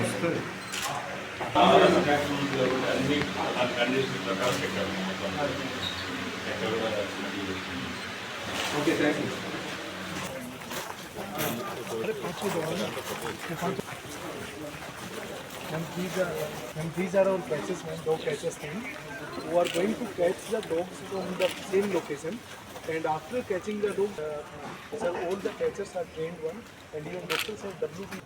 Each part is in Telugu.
వస్తుంది అన్ని ఆ కండిషన్ ప్రకారం పెట్టాము ఎక్కడ కూడా okay thank you And these are and these are our catches, man, dog catchers team, who are going to catch the dogs from the same location. And after catching the dog, uh, sir, all the catchers are trained one, and even doctors have WB.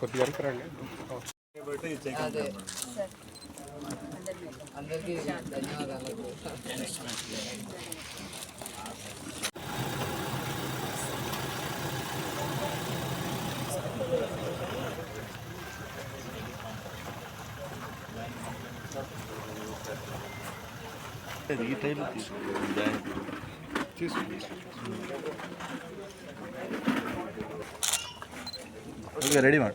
కొద్దిగా వరకు రండి అదే అందరికీ ధన్యవాదాలు ఈ టైంలో తీసుకుంటాం ఓకే రెడీ మాట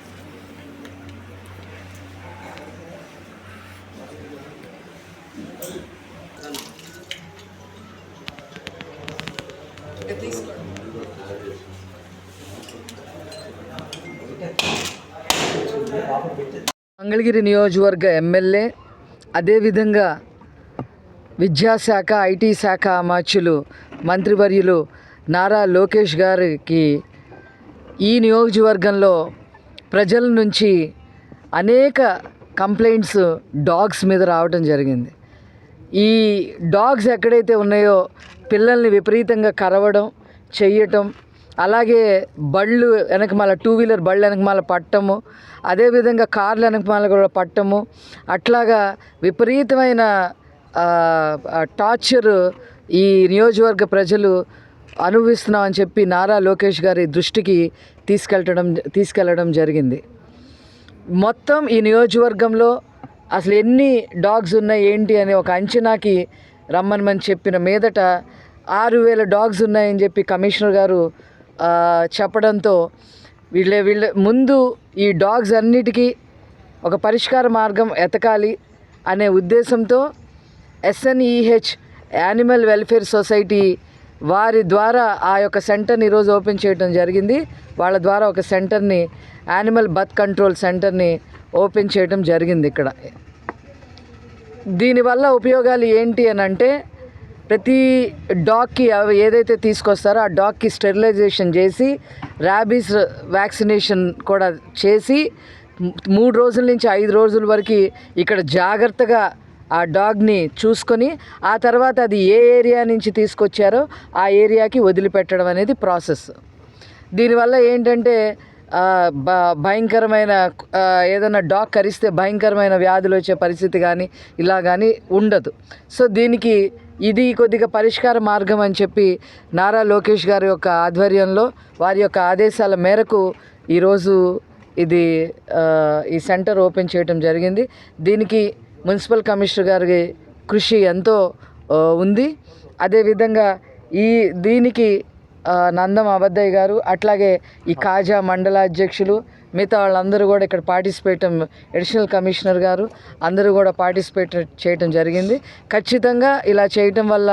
మంగళగిరి నియోజకవర్గ ఎమ్మెల్యే అదేవిధంగా విద్యాశాఖ ఐటీ శాఖ అమాత్యులు మంత్రివర్యులు నారా లోకేష్ గారికి ఈ నియోజకవర్గంలో ప్రజల నుంచి అనేక కంప్లైంట్స్ డాగ్స్ మీద రావడం జరిగింది. ఈ డాగ్స్ ఎక్కడైతే ఉన్నాయో పిల్లల్ని విపరీతంగా కరవడం చెయ్యటం అలాగే బళ్ళు వెనకమాల టూ వీలర్ బళ్ళు వెనకమాల పట్టము అదేవిధంగా కార్లు వెనకమాల కూడా పట్టము అట్లాగా విపరీతమైన టార్చర్ ఈ నియోజకవర్గ ప్రజలు అనుభవిస్తున్నామని చెప్పి నారా లోకేష్ గారి దృష్టికి తీసుకెళ్ళటం తీసుకెళ్ళడం జరిగింది. మొత్తం ఈ నియోజకవర్గంలో అసలు ఎన్ని డాగ్స్ ఉన్నాయి ఏంటి అనే ఒక అంచనాకి రమ్మనమని చెప్పిన మీదట ఆరు వేల డాగ్స్ ఉన్నాయని చెప్పి కమిషనర్ గారు చెప్పడంతో వీళ్ళే వీళ్ళ ముందు ఈ డాగ్స్ అన్నిటికీ ఒక పరిష్కార మార్గం ఎతకాలి అనే ఉద్దేశంతో ఎస్ఎన్ఈహెచ్ యానిమల్ వెల్ఫేర్ సొసైటీ వారి ద్వారా ఆ యొక్క సెంటర్ని ఈరోజు ఓపెన్ చేయడం జరిగింది. వాళ్ళ ద్వారా ఒక సెంటర్ని యానిమల్ బర్త్ కంట్రోల్ సెంటర్ని ఓపెన్ చేయడం జరిగింది ఇక్కడ. దీనివల్ల ఉపయోగాలు ఏంటి అని అంటే ప్రతి డాగ్కి అవి ఏదైతే తీసుకొస్తారో ఆ డాగ్కి స్టెరిలైజేషన్ చేసి ర్యాబీస్ వ్యాక్సినేషన్ కూడా చేసి మూడు రోజుల నుంచి ఐదు రోజుల వరకు ఇక్కడ జాగ్రత్తగా ఆ డాగ్ని చూసుకొని ఆ తర్వాత అది ఏ ఏరియా నుంచి తీసుకొచ్చారో ఆ ఏరియాకి వదిలిపెట్టడం అనేది ప్రాసెస్. దీనివల్ల ఏంటంటే భయంకరమైన ఏదైనా డాగ్ కరిస్తే భయంకరమైన వ్యాధులు వచ్చే పరిస్థితి కానీ ఇలా కానీ ఉండదు. సో దీనికి ఇది కొద్దిగా పరిష్కార మార్గం అని చెప్పి నారా లోకేష్ గారి యొక్క ఆధ్వర్యంలో వారి యొక్క ఆదేశాల మేరకు ఈరోజు ఇది ఈ సెంటర్ ఓపెన్ చేయడం జరిగింది. దీనికి మున్సిపల్ కమిషనర్ గారి కృషి ఎంతో ఉంది. అదేవిధంగా ఈ దీనికి నందం అబద్దయ్య గారు అట్లాగే ఈ కాజా మండల అధ్యక్షులు మిగతా వాళ్ళందరూ కూడా ఇక్కడ పార్టిసిపేట్ అడిషనల్ కమిషనర్ గారు అందరూ కూడా పార్టిసిపేట్ చేయటం జరిగింది. ఖచ్చితంగా ఇలా చేయటం వల్ల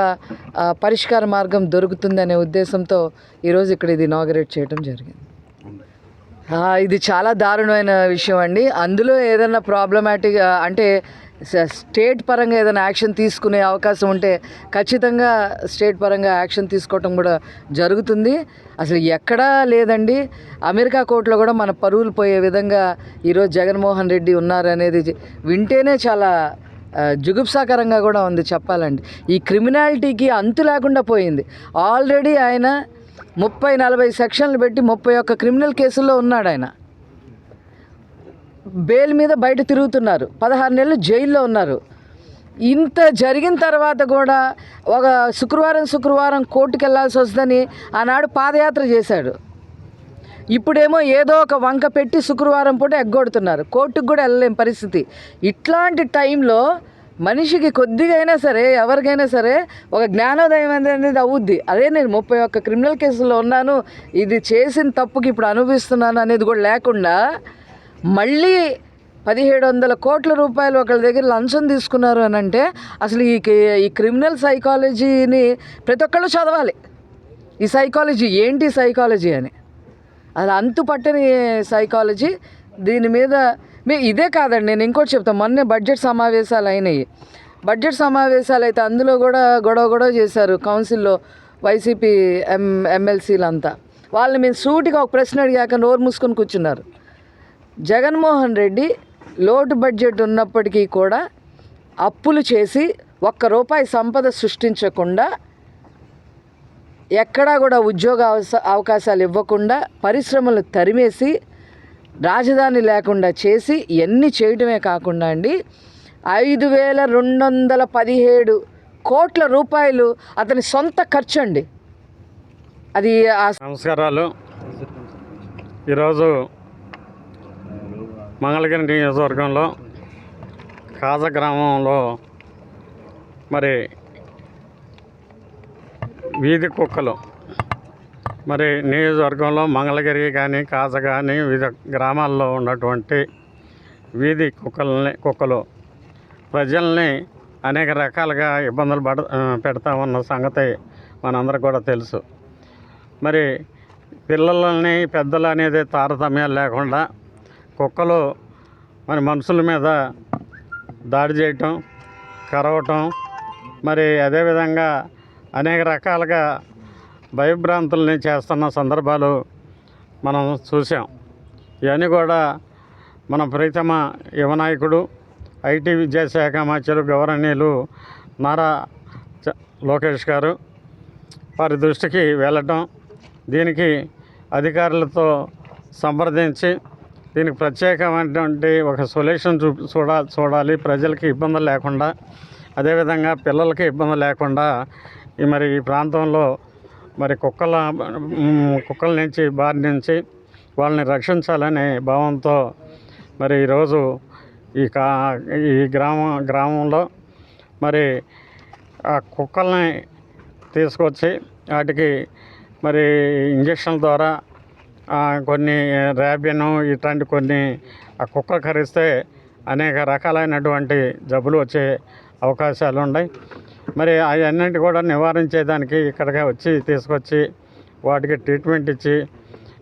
పరిష్కార మార్గం దొరుకుతుందనే ఉద్దేశంతో ఈరోజు ఇక్కడ ఇది ఇనాగరేట్ చేయటం జరిగింది. ఇది చాలా దారుణమైన విషయం అండి. అందులో ఏదైనా ప్రాబ్లమాటిక్ అంటే స్టేట్ పరంగా ఏదైనా యాక్షన్ తీసుకునే అవకాశం ఉంటే ఖచ్చితంగా స్టేట్ పరంగా యాక్షన్ తీసుకోవటం కూడా జరుగుతుంది. అసలు ఎక్కడా లేదండి. అమెరికా కోర్టులో కూడా మన పరువులు పోయే విధంగా ఈరోజు జగన్మోహన్ రెడ్డి ఉన్నారనేది వింటేనే చాలా జుగుప్సాకరంగా కూడా ఉంది చెప్పాలండి ఈ క్రిమినాలిటీకి అంతు లేకుండా పోయింది. ఆల్రెడీ ఆయన ముప్పై నలభై సెక్షన్లు పెట్టి ముప్పై ఒక్క క్రిమినల్ కేసుల్లో ఉన్నాడు ఆయన బెయిల్ మీద బయట తిరుగుతున్నారు. పదహారు నెలలు జైల్లో ఉన్నారు. ఇంత జరిగిన తర్వాత కూడా ఒక శుక్రవారం శుక్రవారం కోర్టుకు వెళ్ళాల్సి వస్తుందని ఆనాడు పాదయాత్ర చేశాడు. ఇప్పుడేమో ఏదో ఒక వంక పెట్టి శుక్రవారం పూట ఎగ్గొడుతున్నారు. కోర్టుకు కూడా వెళ్ళలేని పరిస్థితి. ఇట్లాంటి టైంలో మనిషికి కొద్దిగా అయినా సరే ఎవరికైనా సరే ఒక జ్ఞానోదయం అనేది అవుద్ది. అదే నేను ముప్పై ఒక్క క్రిమినల్ కేసులో ఉన్నాను. ఇది చేసిన తప్పుకి ఇప్పుడు అనుభవిస్తున్నాను అనేది కూడా లేకుండా మళ్ళీ పదిహేడు వందల కోట్ల రూపాయలు ఒకళ్ళ దగ్గర లంచం తీసుకున్నారు అని అంటే అసలు ఈ ఈ క్రిమినల్ సైకాలజీని ప్రతి ఒక్కళ్ళు చదవాలి. ఈ సైకాలజీ ఏంటి సైకాలజీ అని. అది అంతు పట్టని సైకాలజీ దీని మీద మీ ఇదే కాదండి నేను ఇంకోటి చెప్తాను మొన్నే బడ్జెట్ సమావేశాలు అయినాయి. బడ్జెట్ సమావేశాలు అయితే అందులో కూడా గొడవ గొడవ చేశారు కౌన్సిల్లో వైసీపీ ఎం ఎమ్మెల్సీలంతా. వాళ్ళని మేము సూటిగా ఒక ప్రశ్న అడిగాక నోరు మూసుకొని కూర్చున్నారు. జగన్మోహన్ రెడ్డి లోటు బడ్జెట్ ఉన్నప్పటికీ కూడా అప్పులు చేసి ఒక్క రూపాయి సంపద సృష్టించకుండా ఎక్కడా కూడా ఉద్యోగ అవస- అవకాశాలు ఇవ్వకుండా పరిశ్రమలు తరిమేసి రాజధాని లేకుండా చేసి ఇవన్నీ చేయడమే కాకుండా అండి ఐదు వేల రెండు వందల పదిహేడు కోట్ల రూపాయలు అతని సొంత ఖర్చు అండి అది ఆ నమస్కారాలు. ఈరోజు మంగళగిరి నియోజకవర్గంలో కాజ గ్రామంలో మరి వీధి కుక్కలు. మరి నియోజకవర్గంలో మంగళగిరి కానీ కాజ కానీ వివిధ గ్రామాల్లో ఉన్నటువంటి వీధి కుక్కల్ని కుక్కలు ప్రజల్ని అనేక రకాలుగా ఇబ్బందులు పడ పెడతా ఉన్న సంగతి మనందరికి కూడా తెలుసు. మరి పిల్లలని పెద్దలు అనేది తారతమ్యాలు లేకుండా కుక్కలు మరి మనుషుల మీద దాడి చేయటం కరవటం మరి అదేవిధంగా అనేక రకాలుగా భయభ్రాంతుల్ని చేస్తున్న సందర్భాలు మనం చూసాం ఇవన్నీ కూడా మన ప్రీతమ యువనాయకుడు ఐటీ విద్యాశాఖ మంత్రులు గౌరవనీయులు నారా చ- లోకేష్ గారు వారి దృష్టికి వెళ్ళటం దీనికి అధికారులతో సంప్రదించి దీనికి ప్రత్యేకమైనటువంటి ఒక సొల్యూషన్ చూ చూడా చూడాలి. ప్రజలకి ఇబ్బందులు లేకుండా అదేవిధంగా పిల్లలకి ఇబ్బంది లేకుండా ఈ మరి ఈ ప్రాంతంలో మరి కుక్కల కుక్కల నుంచి బారి నుంచి వాళ్ళని రక్షించాలనే భావంతో మరి ఈరోజు ఈ కా ఈ గ్రామం గ్రామంలో మరి ఆ కుక్కల్ని తీసుకొచ్చి వాటికి మరి ఇంజక్షన్ల ద్వారా కొన్ని ర్యాబిను ఇట్లాంటి కొన్ని ఆ కుక్కలు కరిస్తే అనేక రకాలైనటువంటి జబ్బులు వచ్చే అవకాశాలు ఉన్నాయి. మరి అవన్నింటి కూడా నివారించేదానికి ఇక్కడికి వచ్చి తీసుకొచ్చి వాటికి ట్రీట్మెంట్ ఇచ్చి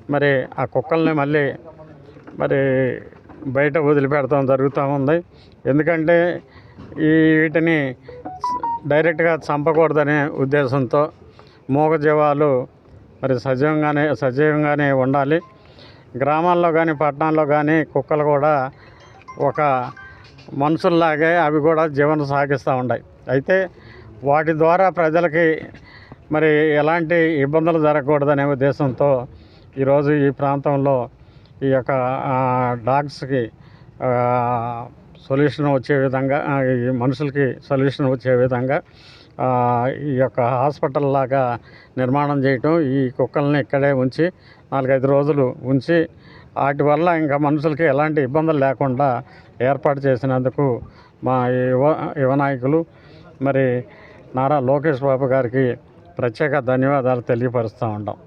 మరి ఆ కుక్కల్ని మళ్ళీ మరి బయట వదిలిపెడతాం జరుగుతూ ఉంది. ఎందుకంటే ఈ వీటిని డైరెక్ట్గా చంపకూడదనే ఉద్దేశంతో మూగజీవాలు మరి సజీవంగానే సజీవంగానే ఉండాలి. గ్రామాల్లో కానీ పట్టణాల్లో కానీ కుక్కలు కూడా ఒక మనుషుల్లాగే అవి కూడా జీవనం సాగిస్తూ ఉన్నాయి అయితే వాటి ద్వారా ప్రజలకి మరి ఎలాంటి ఇబ్బందులు జరగకూడదనే ఉద్దేశంతో ఈరోజు ఈ ప్రాంతంలో ఈ యొక్క డాగ్స్కి సొల్యూషన్ వచ్చే విధంగా ఈ మనుషులకి సొల్యూషన్ వచ్చే విధంగా ఈ యొక్క హాస్పిటల్ లాగా నిర్మాణం చేయటం ఈ కుక్కల్ని ఇక్కడే ఉంచి నాలుగైదు రోజులు ఉంచి వాటి వల్ల ఇంకా మనుషులకి ఎలాంటి ఇబ్బందులు లేకుండా ఏర్పాటు చేసినందుకు మా యువ యువ నాయకులు మరి నారా లోకేష్ బాబు గారికి ప్రత్యేక ధన్యవాదాలు తెలియపరుస్తూ ఉంటాం.